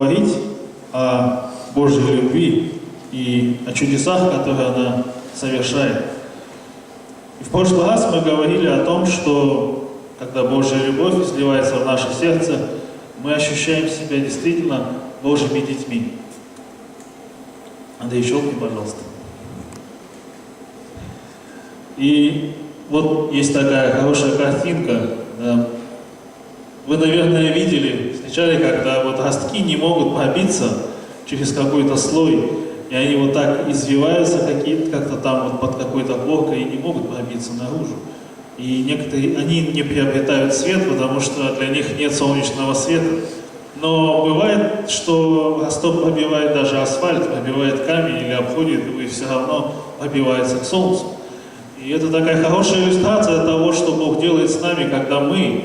говорить о Божьей любви и о чудесах, которые она совершает. И в прошлый раз мы говорили о том, что когда Божья любовь изливается в наше сердце, мы ощущаем себя действительно Божьими детьми. Андрей, щелкни, пожалуйста. И вот есть такая хорошая картинка. Вы, наверное, видели, встречали, когда вот ростки не могут пробиться через какой-то слой, и они вот так извиваются какие-то, как-то там вот под какой-то коркой и не могут пробиться наружу. И некоторые, они не приобретают свет, потому что для них нет солнечного света. Но бывает, что росток пробивает даже асфальт, пробивает камень или обходит его, и все равно пробивается к солнцу. И это такая хорошая иллюстрация того, что Бог делает с нами, когда мы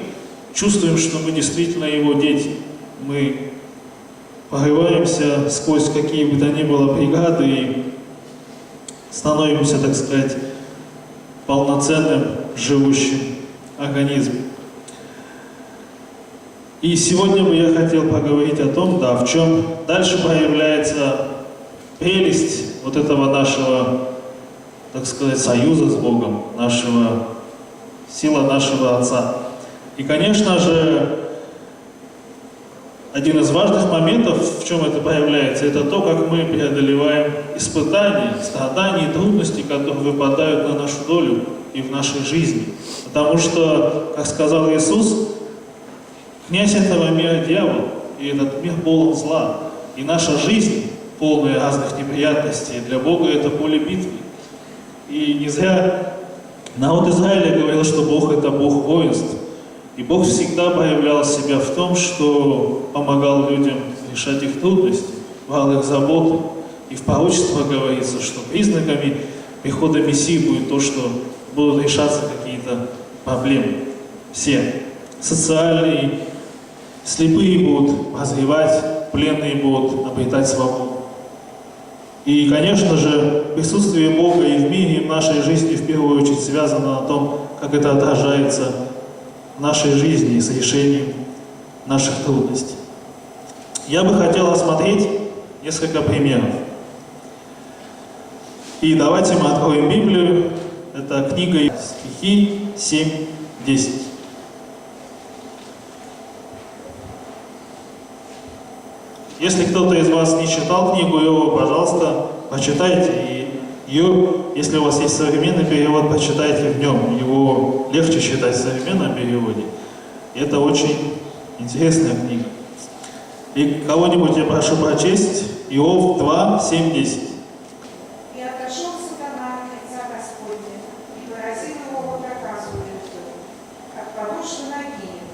чувствуем, что мы действительно Его дети. Мы прорываемся сквозь какие бы то ни было преграды и становимся, так сказать, полноценным живущим организмом. И сегодня бы я хотел поговорить о том, да, в чем дальше проявляется прелесть вот этого нашего, так сказать, союза с Богом, нашего, сила нашего Отца. И, конечно же, один из важных моментов, в чем это проявляется, это то, как мы преодолеваем испытания, страдания и трудности, которые выпадают на нашу долю и в нашей жизни. Потому что, как сказал Иисус, князь этого мира дьявол, и этот мир полон зла. И наша жизнь, полная разных неприятностей, для Бога это поле битвы. И не зря народ Израиля говорил, что Бог это Бог воинств. И Бог всегда проявлял себя в том, что помогал людям решать их трудности, брал их заботы. И в пророчестве говорится, что признаками прихода Мессии будет то, что будут решаться какие-то проблемы. Все. Социальные, слепые будут прозревать, пленные будут обретать свободу. И, конечно же, присутствие Бога и в мире, и в нашей жизни в первую очередь связано на том, как это отражается нашей жизни и с решением наших трудностей. Я бы хотел осмотреть несколько примеров. И давайте мы откроем Библию. Это книга стихи 7.10. Если кто-то из вас не читал книгу Иова, пожалуйста, почитайте. И ее, если у вас есть современный перевод, почитайте в нем. Его легче читать в современном переводе. Это очень интересная книга. И кого-нибудь я прошу прочесть Иов 2, 7, 10. И отошел сатана от лица Господня, и поразил его по проказу лицо, как подошва накинет,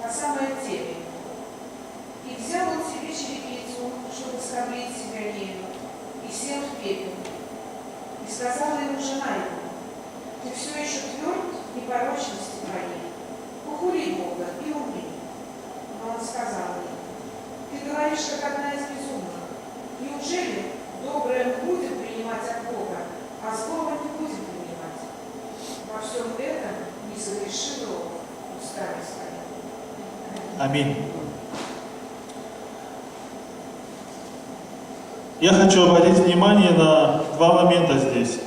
по самое теле. И взял он себе черепицу, чтобы скоблить себя ею, и сел в пепел. И сказала ему жена его, ты все еще тверд в непорочности твоей, похули Бога и умри. Но он сказал ей, одна из безумных. Неужели доброе мы будем принимать от Бога, а злого не будем принимать? Во всем этом не согрешил Бог устами своими. Аминь. Я хочу обратить внимание на два момента здесь.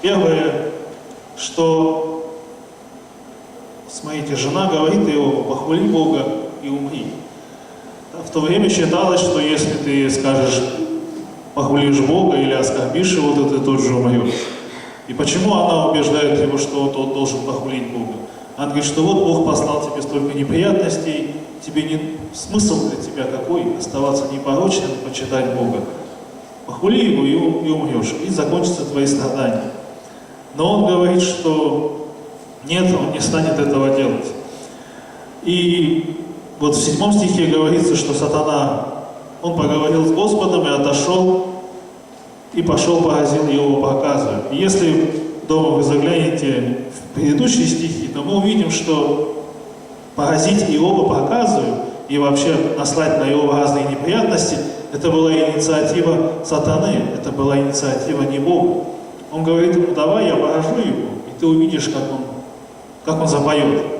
Первое, что, смотрите, жена говорит его, похвали Бога и умри. В то время считалось, что если ты скажешь, похвалишь Бога или оскорбишь его, то ты тут же умрешь. И почему она убеждает его, что тот должен похвалить Бога? Она говорит, что вот Бог послал тебе столько неприятностей, тебе не смысл для тебя какой оставаться непорочным, почитать Бога. Похвали его и, ум- и умрешь, и закончатся твои страдания. Но он говорит, что нет, он не станет этого делать. И вот в седьмом стихе говорится, что сатана, он поговорил с Господом и отошел, и пошел поразил его проказу. Если дома вы заглянете в предыдущие стихи, то мы увидим, что поразить Иова проказую и вообще наслать на Иова разные неприятности, это была инициатива сатаны, это была инициатива не Бога. Он говорит ему, давай я поражу его, и ты увидишь, как он, как он запоет.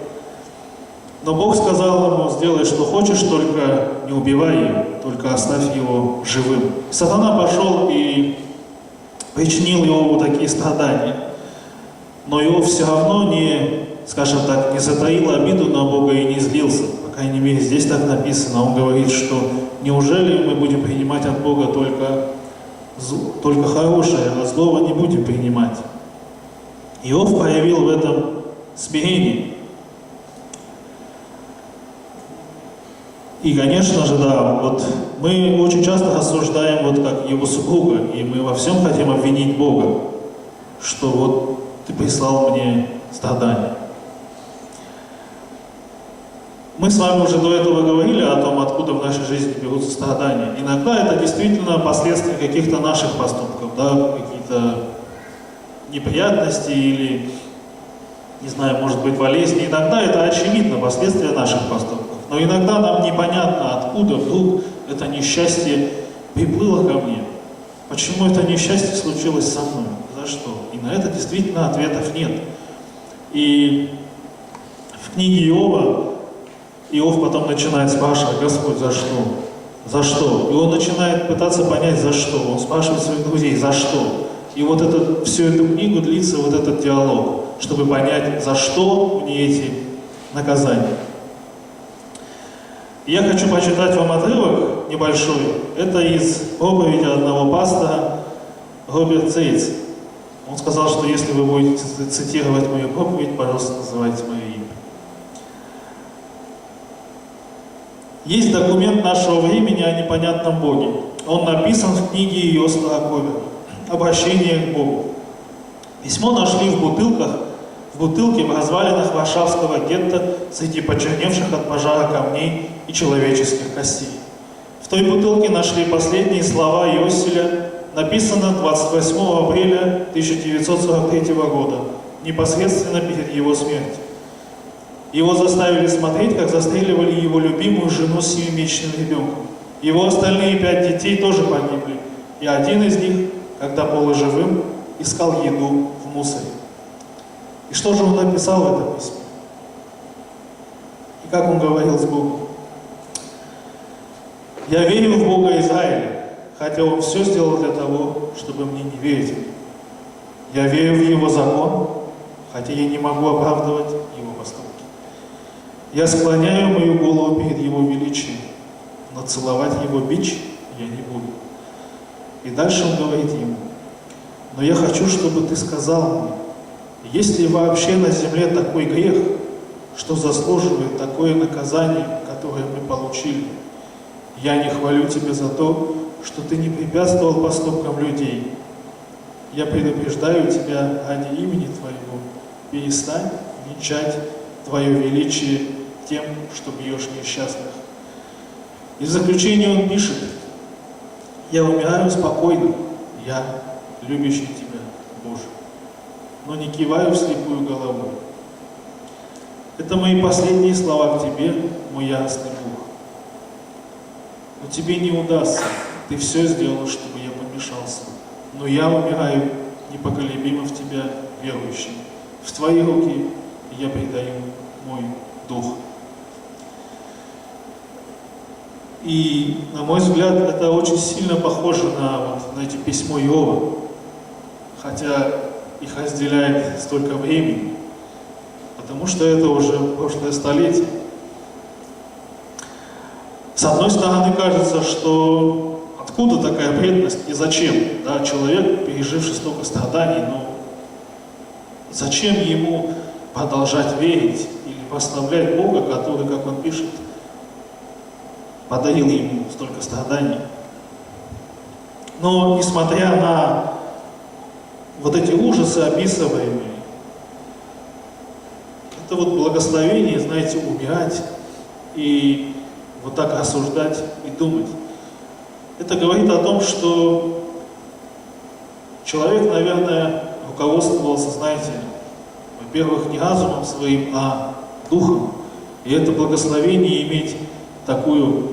Но Бог сказал ему, сделай, что хочешь, только не убивай его, только оставь его живым. Сатана пошел и причинил вот такие страдания. Но его все равно не, скажем так, не затаил обиду на Бога и не злился. По крайней мере, здесь так написано. Он говорит, что неужели мы будем принимать от Бога только, только хорошее, а злого не будем принимать. Иов проявил в этом смирение. И, конечно же, да, вот мы очень часто рассуждаем вот как его супруга, и мы во всем хотим обвинить Бога, что вот ты прислал мне страдания. Мы с вами уже до этого говорили о том, откуда в нашей жизни берутся страдания. Иногда это действительно последствия каких-то наших поступков, да, какие-то неприятности или, не знаю, может быть, болезни. Иногда это очевидно последствия наших поступков. Но иногда нам непонятно, откуда вдруг это несчастье приплыло ко мне. Почему это несчастье случилось со мной? За что? И на это действительно ответов нет. И в книге Иова Иов потом начинает спрашивать, Господь, за что? За что? И он начинает пытаться понять, за что. Он спрашивает своих друзей, за что? И вот это, всю эту книгу длится вот этот диалог, чтобы понять, за что мне эти наказания. Я хочу почитать вам отрывок небольшой. Это из проповеди одного пастора Роберт Цейтс. Он сказал, что если вы будете цитировать мою проповедь, пожалуйста, называйте мое имя. Есть документ нашего времени о непонятном Боге. Он написан в книге Йоста Акобера «Обращение к Богу». Письмо нашли в бутылках, в бутылке в развалинах Варшавского гетто среди почерневших от пожара камней и человеческих костей. В той бутылке нашли последние слова Иосиля, написано 28 апреля 1943 года, непосредственно перед его смертью. Его заставили смотреть, как застреливали его любимую жену с семимесячным ребенком. Его остальные пять детей тоже погибли, и один из них, когда был живым, искал еду в мусоре. И что же он написал в этом письме? И как он говорил с Богом? Я верю в Бога Израиля, хотя Он все сделал для того, чтобы мне не верить. Я верю в Его закон, хотя я не могу оправдывать Его поступки. Я склоняю мою голову перед Его величием, но целовать Его бич я не буду. И дальше он говорит ему, но я хочу, чтобы ты сказал мне, есть ли вообще на земле такой грех, что заслуживает такое наказание, которое мы получили? Я не хвалю тебя за то, что ты не препятствовал поступкам людей. Я предупреждаю тебя ради имени твоего, перестань венчать твое величие тем, что бьешь несчастных. И в заключение он пишет, я умираю спокойно, я любящий тебя, но не киваю вслепую головой. Это мои последние слова к тебе, мой ясный Бог. Но тебе не удастся, ты все сделал, чтобы я помешался. Но я умираю непоколебимо в тебя, верующим. В твои руки я предаю мой дух. И, на мой взгляд, это очень сильно похоже на, вот, на эти письмо Иова, хотя их разделяет столько времени, потому что это уже прошлое столетие. С одной стороны, кажется, что откуда такая преданность и зачем? Да, человек, переживший столько страданий, но зачем ему продолжать верить или прославлять Бога, который, как он пишет, подарил ему столько страданий. Но несмотря на вот эти ужасы описываемые, это вот благословение, знаете, умирать и вот так рассуждать и думать. Это говорит о том, что человек, наверное, руководствовался, знаете, во-первых, не разумом своим, а духом. И это благословение иметь такую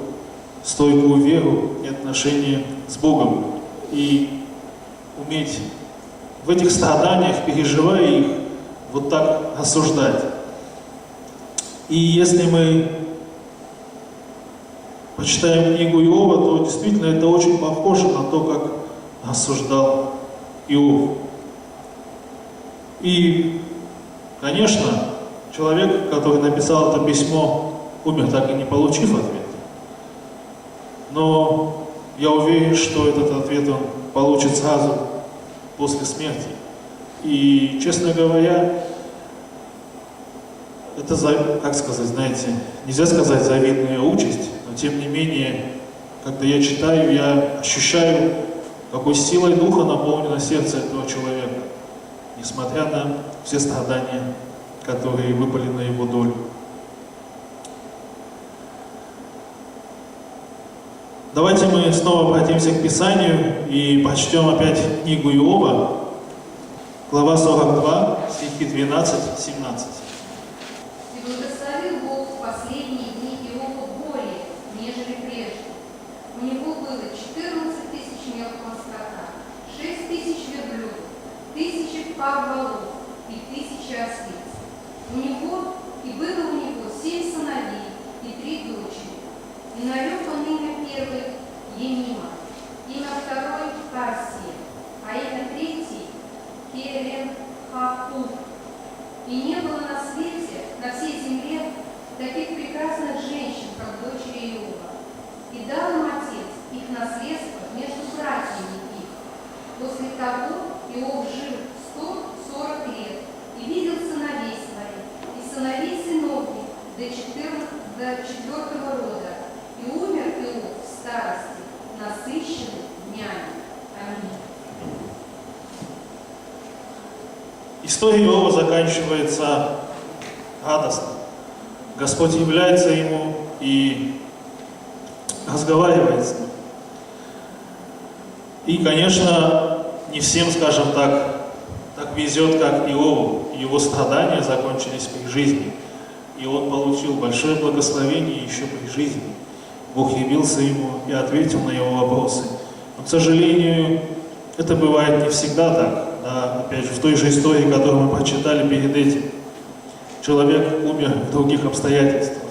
стойкую веру и отношение с Богом. И уметь в этих страданиях, переживая их, вот так осуждать. И если мы почитаем книгу Иова, то действительно это очень похоже на то, как осуждал Иов. И, конечно, человек, который написал это письмо, умер так и не получив ответ. Но я уверен, что этот ответ он получит сразу после смерти. И, честно говоря, это, как сказать, знаете, нельзя сказать завидная участь, но тем не менее, когда я читаю, я ощущаю, какой силой духа наполнено сердце этого человека, несмотря на все страдания, которые выпали на его долю. Давайте мы снова обратимся к Писанию и прочтем опять книгу Иова, глава 42, стихи 12-17. И благословил Бог в последние дни Иова более, нежели прежде. У него было 14 тысяч мелкого скота, 6 тысяч верблюдов, тысячи пар волов и тысячи ослиц. У него и было у него семь сыновей и три дочери. И нарек он имя первой Енима, имя второй Тарсия, а имя третьей Керен Хакук. И не было на свете, на всей земле, таких прекрасных женщин, как дочери Иова. И дал им отец их наследство между братьями их. После того Иов жил 140 лет и видел сыновей своих, и сыновей сынов их до, 14, до четвертого рода. И умер старости, насыщенный днями. Аминь. История Иова заканчивается радостно. Господь является ему и разговаривает с ним. И, конечно, не всем, скажем так, так везет, как Иову. Его страдания закончились при жизни. И он получил большое благословение еще при жизни. Бог явился ему и ответил на его вопросы. Но, к сожалению, это бывает не всегда так. Да, опять же, в той же истории, которую мы прочитали перед этим, человек умер в других обстоятельствах.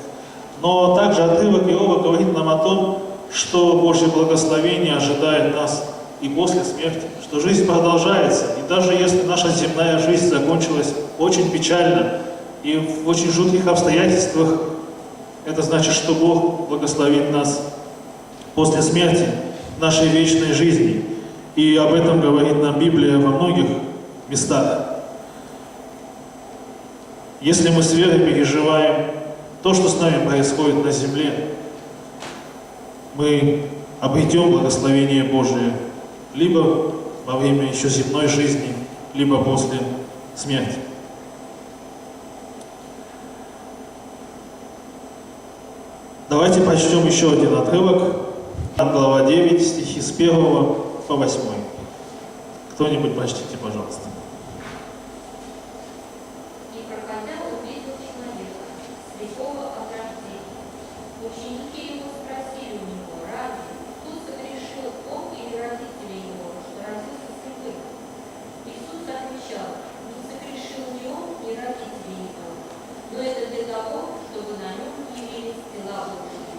Но также отрывок Иова говорит нам о том, что Божье благословение ожидает нас и после смерти, что жизнь продолжается. И даже если наша земная жизнь закончилась очень печально и в очень жутких обстоятельствах, это значит, что Бог благословит нас после смерти нашей вечной жизни. И об этом говорит нам Библия во многих местах. Если мы с верой переживаем то, что с нами происходит на земле, мы обретем благословение Божие либо во время еще земной жизни, либо после смерти. Давайте прочтем еще один отрывок. Глава 9, стихи с 1 по 8. Кто-нибудь прочтите, пожалуйста. Но это для того, чтобы на нем явились дела Божьи.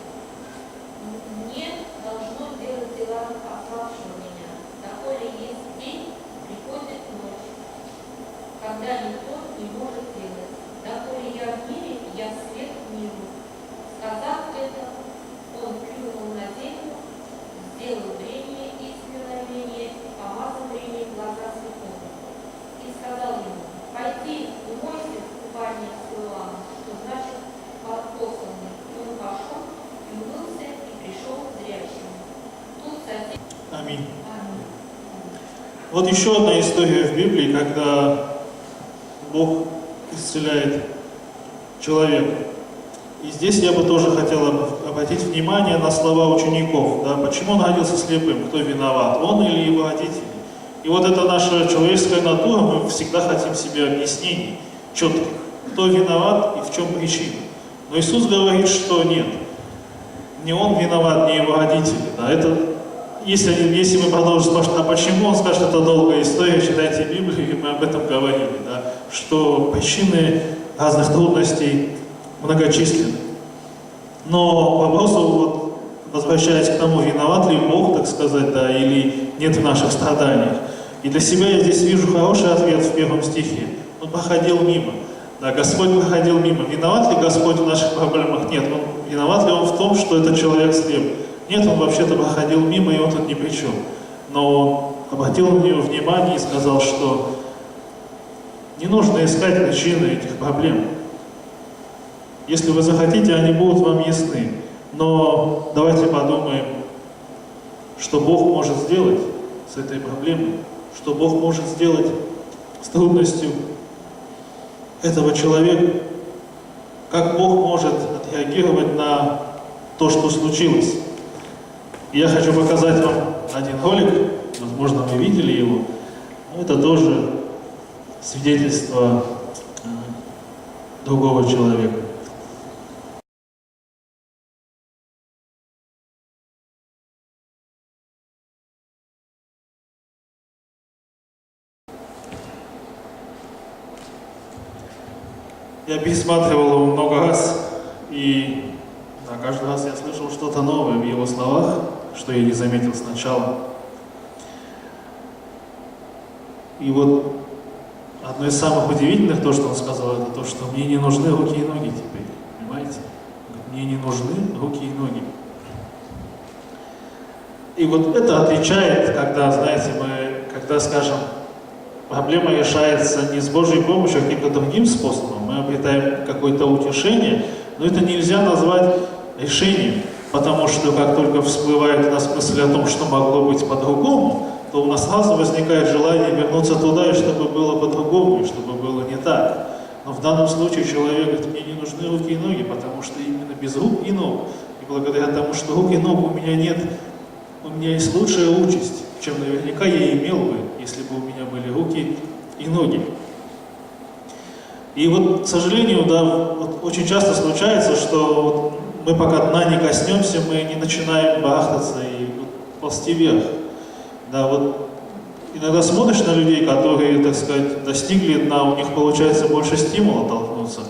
Мне должно делать дела пославшего меня, доколе есть день, приходит ночь когда никто не может делать. Доколе я в мире, я свет миру. Сказав это, он плюнул на землю, сделал зрение и смирение, помазал зрение в глаза слепому. И сказал ему, пойди, умойся в купании Силуана, что значит посланный. И он пошел, и умылся, и пришел к зрячему. Тут сосед... Аминь. Вот еще одна история в Библии, когда Бог исцеляет человека. И здесь я бы тоже хотел об- обратить внимание на слова учеников. Да, почему он родился слепым? Кто виноват? Он или его родители? И вот это наша человеческая натура, мы всегда хотим себе объяснений четких. Кто виноват и в чем причина. Но Иисус говорит, что нет. Не он виноват, не его родители. Да, это если, если мы продолжим спрашивать, а почему, он скажет, это долгая история, читайте Библию, и мы об этом говорили, да, что причины разных трудностей многочисленны. Но к вопросу, вот, возвращаясь к тому, виноват ли Бог, так сказать, да, или нет в наших страданиях. И для себя я здесь вижу хороший ответ в первом стихе. Он проходил мимо. Да, Господь проходил мимо. Виноват ли Господь в наших проблемах? Нет. Он, виноват ли Он в том, что этот человек слеп? Нет, он вообще-то проходил мимо, и он тут ни при чем. Но он обратил на него внимание и сказал, что не нужно искать причины этих проблем. Если вы захотите, они будут вам ясны. Но давайте подумаем, что Бог может сделать с этой проблемой, что Бог может сделать с трудностью этого человека, как Бог может отреагировать на то, что случилось. Я хочу показать вам один ролик, возможно, вы видели его. Это тоже свидетельство э, другого человека. Я пересматривал его много раз, и да, каждый раз я слышал что-то новое в его словах, что я не заметил сначала. И вот одно из самых удивительных, то, что он сказал, это то, что мне не нужны руки и ноги теперь. Понимаете? Мне не нужны руки и ноги. И вот это отличает, когда, знаете, мы, когда, скажем, проблема решается не с Божьей помощью, а каким-то другим способом, мы обретаем какое-то утешение, но это нельзя назвать решением, потому что как только всплывает у нас мысль о том, что могло быть по-другому, то у нас сразу возникает желание вернуться туда, и чтобы было по-другому, и чтобы было не так. Но в данном случае человек говорит, мне не нужны руки и ноги, потому что именно без рук и ног, и благодаря тому, что рук и ног у меня нет, у меня есть лучшая участь, чем наверняка я имел бы, если бы у меня были руки и ноги. И вот, к сожалению, да, вот очень часто случается, что вот мы пока дна не коснемся, мы не начинаем барахтаться и ползти вверх. Да, вот иногда смотришь на людей, которые, так сказать, достигли дна, у них получается больше стимула толкнуться.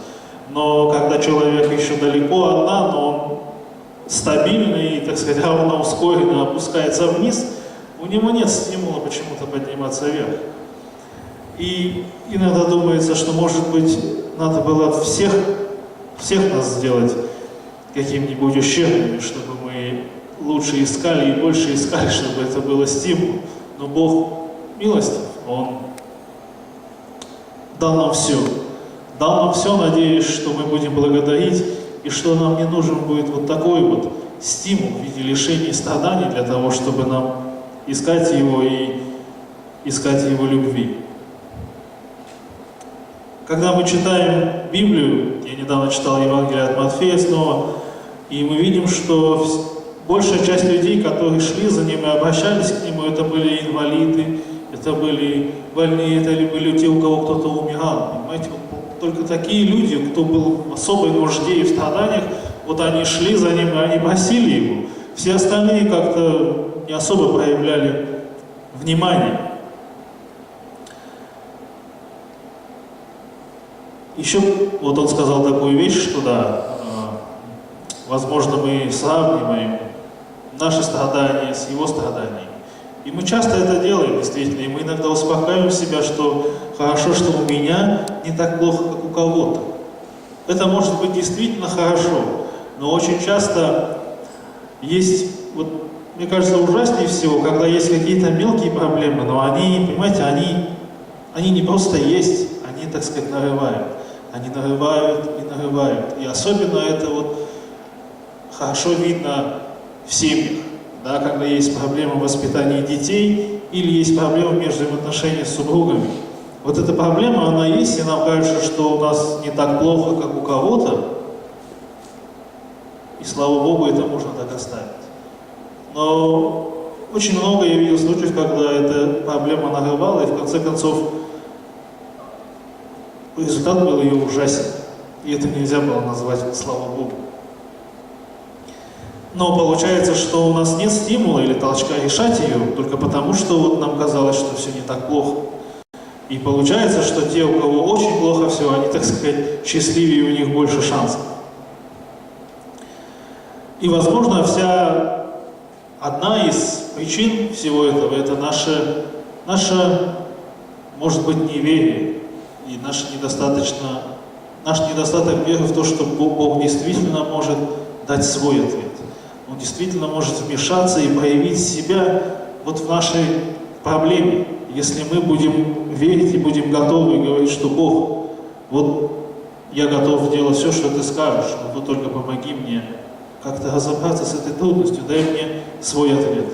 Но когда человек еще далеко от дна, но он стабильный и, так сказать, равно ускоренно опускается вниз, у него нет стимула почему-то подниматься вверх. И иногда думается, что, может быть, надо было всех, всех нас сделать какими-нибудь ущербными, чтобы мы лучше искали и больше искали, чтобы это было стимул. Но Бог милостив, Он дал нам все. Дал нам все, надеюсь, что мы будем благодарить, и что нам не нужен будет вот такой вот стимул в виде лишений и страданий для того, чтобы нам искать Его и искать Его любви. Когда мы читаем Библию, я недавно читал Евангелие от Матфея снова, и мы видим, что большая часть людей, которые шли за ним и обращались к нему, это были инвалиды, это были больные, это были те, у кого кто-то умирал. Понимаете, только такие люди, кто был в особой нужде и в страданиях, вот они шли за ним, они просили его. Все остальные как-то не особо проявляли внимание. Еще вот он сказал такую вещь, что да, возможно, мы сравниваем наши страдания с его страданиями. И мы часто это делаем, действительно, и мы иногда успокаиваем себя, что хорошо, что у меня не так плохо, как у кого-то. Это может быть действительно хорошо, но очень часто есть, вот, мне кажется, ужаснее всего, когда есть какие-то мелкие проблемы, но они, понимаете, они, они не просто есть, они, так сказать, нарывают. Они нарывают и нарывают. И особенно это вот хорошо видно в семьях, да, когда есть проблема в воспитании детей или есть проблема между взаимоотношениями с супругами. Вот эта проблема, она есть, и нам кажется, что у нас не так плохо, как у кого-то, и слава Богу, это можно так оставить. Но очень много я видел случаев, когда эта проблема нарывала, и в конце концов результат был ее ужасен. И это нельзя было назвать, слава Богу. Но получается, что у нас нет стимула или толчка решать ее, только потому, что вот нам казалось, что все не так плохо. И получается, что те, у кого очень плохо все, они, так сказать, счастливее, у них больше шансов. И, возможно, вся одна из причин всего этого – это наше, наше, может быть, неверие и наше недостаточно, наш недостаток веры в то, что Бог действительно может дать свой ответ. Он действительно может вмешаться и проявить себя вот в нашей проблеме, если мы будем верить и будем готовы говорить, что Бог, вот я готов делать все, что ты скажешь, но ты только помоги мне как-то разобраться с этой трудностью, дай мне свой ответ.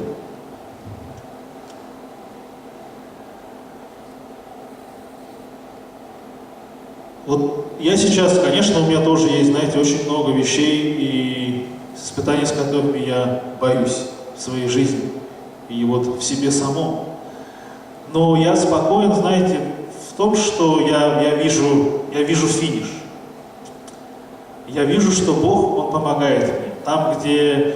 Вот я сейчас, конечно, у меня тоже есть, знаете, очень много вещей и испытаний, с которыми я боюсь в своей жизни и вот в себе самом. Но я спокоен, знаете, в том, что я, я, вижу, я вижу финиш. Я вижу, что Бог, Он помогает мне. Там, где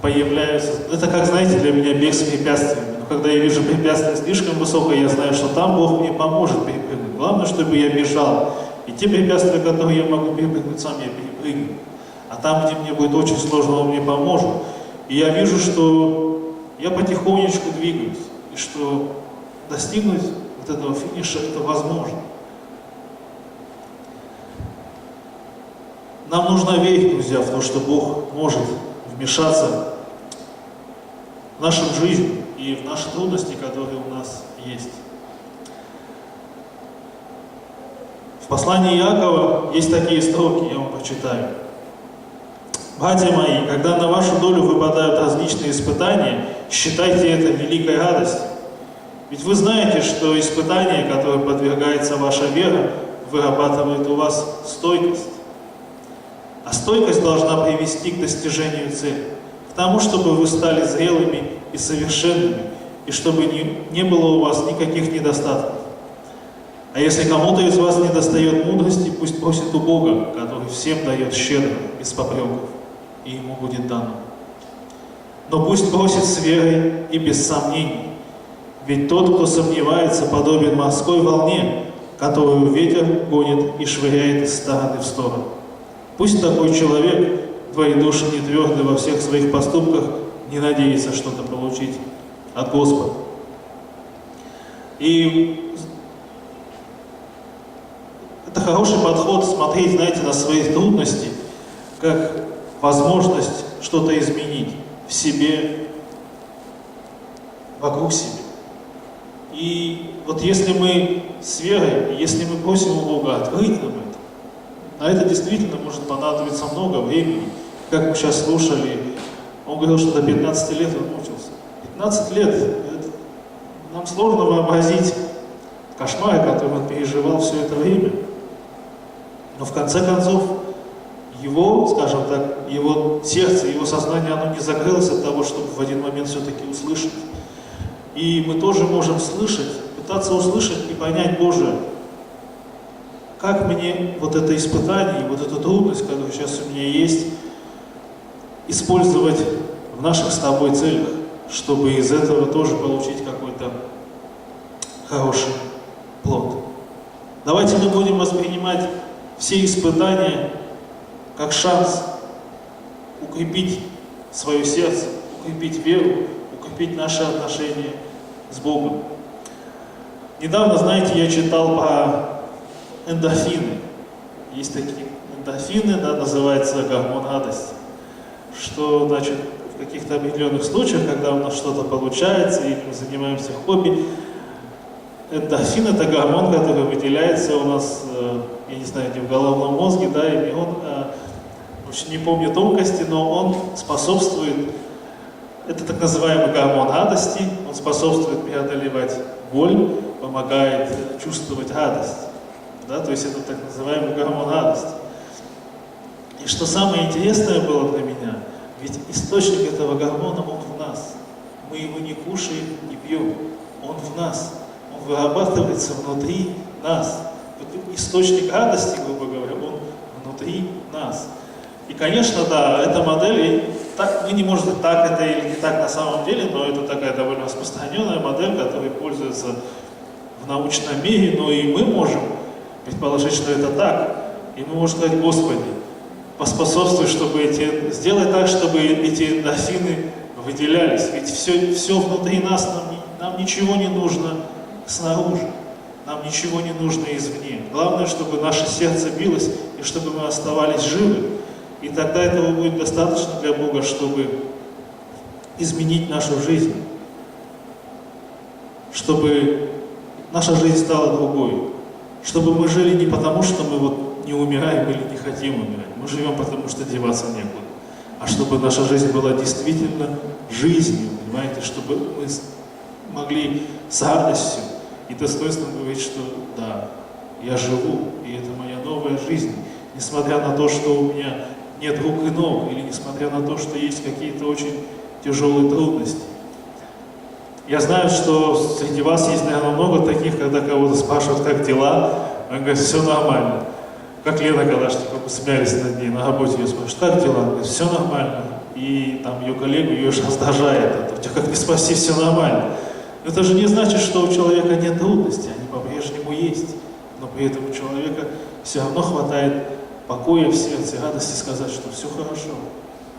появляются... Это как, знаете, для меня бег с препятствиями. Но когда я вижу препятствие слишком высокое, я знаю, что там Бог мне поможет перепрыгнуть. Главное, чтобы я бежал. И те препятствия, которые я могу перепрыгнуть сам, я перепрыгну. А там, где мне будет очень сложно, Он мне поможет. И я вижу, что я потихонечку двигаюсь. И что достигнуть вот этого финиша это возможно. Нам нужно верить, друзья, в то, что Бог может вмешаться в нашу жизнь и в наши трудности, которые у нас есть. В послании Иакова есть такие строки, я вам прочитаю. Братья мои, когда на вашу долю выпадают различные испытания, считайте это великой радостью. Ведь вы знаете, что испытание, которое подвергается ваша вера, вырабатывает у вас стойкость. А стойкость должна привести к достижению цели, к тому, чтобы вы стали зрелыми и совершенными, и чтобы не, не было у вас никаких недостатков. А если кому-то из вас не достает мудрости, пусть просит у Бога, который всем дает щедро, без попреков, и ему будет дано. Но пусть просит с верой и без сомнений, ведь тот, кто сомневается, подобен морской волне, которую ветер гонит и швыряет из стороны в сторону. Пусть такой человек, двоедушен и твердый во всех своих поступках, не надеется что-то получить от Господа. И это хороший подход смотреть, знаете, на свои трудности, как возможность что-то изменить в себе, вокруг себя. И вот если мы с верой, если мы просим у Бога открыть нам это, на это действительно может понадобиться много времени. Как мы сейчас слушали, он говорил, что до 15 лет он мучился. 15 лет, это, нам сложно вообразить кошмары, которые он переживал все это время. Но в конце концов, его, скажем так, его сердце, его сознание, оно не закрылось от того, чтобы в один момент все-таки услышать. И мы тоже можем слышать, пытаться услышать и понять, Боже, как мне вот это испытание, вот эту трудность, которая сейчас у меня есть, использовать в наших с тобой целях, чтобы из этого тоже получить какой-то хороший плод. Давайте мы будем воспринимать все испытания как шанс укрепить свое сердце, укрепить веру, укрепить наши отношения с Богом. Недавно, знаете, я читал про эндорфины. Есть такие эндорфины, да, называется гормон радости. Что, значит, в каких-то определенных случаях, когда у нас что-то получается, или мы занимаемся хобби, эндорфин – это гормон, который выделяется у нас, э, я не знаю, не в головном мозге, да, или он, общем, не помню тонкости, но он способствует, это так называемый гормон радости, он способствует преодолевать боль, помогает чувствовать радость. Да, то есть это так называемый гормон радости. И что самое интересное было для меня, ведь источник этого гормона, он в нас. Мы его не кушаем, не пьем, он в нас. Он вырабатывается внутри нас. Источник радости, грубо говоря, он внутри нас. И, конечно, да, эта модель, так, вы не можете так это или не так на самом деле, но это такая довольно распространенная модель, которой пользуется в научном мире, но и мы можем предположить, что это так. И мы можем сказать, Господи, поспособствуй, чтобы эти, сделай так, чтобы эти эндорфины выделялись. Ведь все, все внутри нас, нам, нам ничего не нужно снаружи, нам ничего не нужно извне. Главное, чтобы наше сердце билось и чтобы мы оставались живы. И тогда этого будет достаточно для Бога, чтобы изменить нашу жизнь, чтобы наша жизнь стала другой, чтобы мы жили не потому, что мы вот не умираем или не хотим умирать, мы живем потому, что деваться некуда, а чтобы наша жизнь была действительно жизнью, понимаете, чтобы мы могли с радостью и достоинством говорить, что да, я живу, и это моя новая жизнь, несмотря на то, что у меня нет рук и ног, или несмотря на то, что есть какие-то очень тяжелые трудности. Я знаю, что среди вас есть, наверное, много таких, когда кого-то спрашивают, как дела, он говорит, все нормально. Как Лена Калашникова, мы смеялись над ней, на работе ее спрашивают, как дела? Она говорит, все нормально. И там ее коллегу, ее аж раздражает. У тебя как не спроси, все нормально. Но это же не значит, что у человека нет трудностей, они по-прежнему есть. Но при этом у человека все равно хватает покоя в сердце, радости сказать, что все хорошо.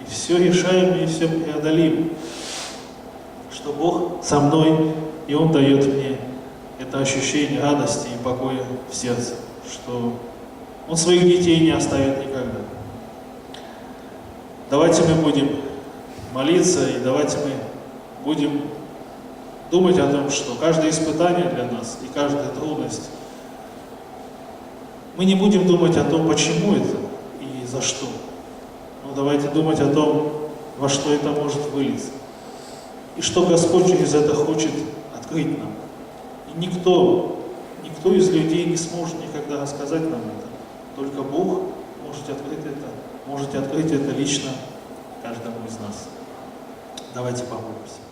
И все решаемо, и все преодолимо что Бог со мной, и Он дает мне это ощущение радости и покоя в сердце, что Он своих детей не оставит никогда. Давайте мы будем молиться, и давайте мы будем думать о том, что каждое испытание для нас и каждая трудность, мы не будем думать о том, почему это и за что. Но давайте думать о том, во что это может вылиться и что Господь через это хочет открыть нам. И никто, никто из людей не сможет никогда рассказать нам это. Только Бог может открыть это, можете открыть это лично каждому из нас. Давайте помолимся.